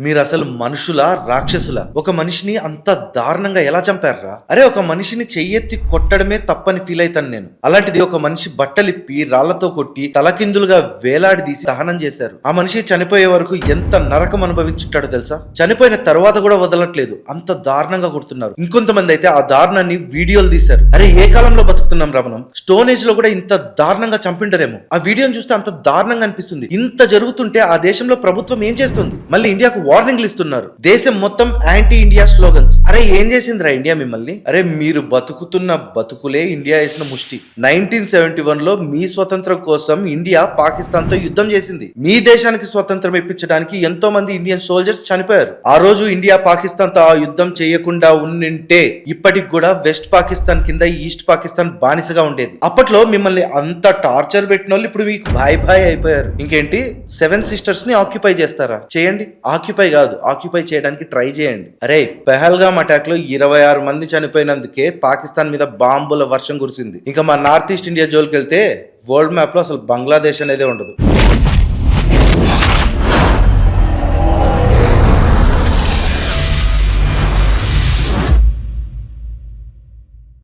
మీరు అసలు మనుషుల రాక్షసుల? ఒక మనిషిని అంత దారుణంగా ఎలా చంపారా అరే ఒక మనిషిని చెయ్యెత్తి కొట్టడమే తప్పని ఫీల్ అవుతాను నేను. అలాంటిది ఒక మనిషి బట్టలిప్పి రాళ్ళతో కొట్టి తలకిందులుగా వేలాడదీసి దహనం చేశారు. ఆ మనిషి చనిపోయే వరకు ఎంత నరకం అనుభవించుంటాడో తెలుసా? చనిపోయిన తర్వాత కూడా వదలట్లేదు. అంత దారుణంగా కొడుతున్నారు. ఇంకొంతమంది అయితే ఆ దారుణాన్ని వీడియోలు తీశారు. అరే ఏ కాలంలో బతుకుతున్నాం రా మనం? స్టోన్ ఏజ్లో కూడా ఇంత దారుణంగా చంపిండరేమో. ఆ వీడియోని చూస్తే అంత దారుణంగా అనిపిస్తుంది. ఇంత జరుగుతుంటే ఆ దేశంలో ప్రభుత్వం ఏం చేస్తుంది? మళ్ళీ ఇండియాకు వార్నింగ్లు ఇస్తున్నారు. దేశం మొత్తం యాంటీ ఇండియా స్లోగన్స్ అరే ఏం చేసిందిరా ఇండియా మిమ్మల్ని? అరే మీరు బతుకుతున్న బతుకులే ఇండియా వేసిన ముష్టి. నైన్టీన్ సెవెంటీ వన్లో మీ స్వతంత్రం కోసం ఇండియా పాకిస్తాన్తో యుద్ధం చేసింది. మీ దేశానికి స్వతంత్రం ఇప్పించడానికి ఎంతో మంది ఇండియన్ సోల్జర్స్ చనిపోయారు. ఆ రోజు ఇండియా పాకిస్తాన్తో ఆ యుద్ధం చేయకుండా ఉండింటే ఇప్పటికి కూడా వెస్ట్ పాకిస్తాన్ కింద ఈస్ట్ పాకిస్తాన్ బానిసగా ఉండేది. అప్పట్లో మిమ్మల్ని అంత టార్చర్ పెట్టిన వాళ్ళు ఇప్పుడు మీకు బాయ్ బాయ్ అయిపోయారు. ఇంకేంటి? సెవెన్ సిస్టర్స్ని ఆక్యుపై చేస్తారా? చేయండి. ఆక్యుపై కాదు ఆక్యుపై చేయడానికి ట్రై చేయండి. అరే పెహల్గామ్ అటాక్లో ఇరవై ఆరు మంది చనిపోయినందుకే పాకిస్తాన్ మీద బాంబుల వర్షం కురిసింది. ఇంకా మా నార్త్ ఈస్ట్ ఇండియా జోలికి వెళ్తే వరల్డ్ మ్యాప్లో అసలు బంగ్లాదేశ్ అనేదే ఉండదు.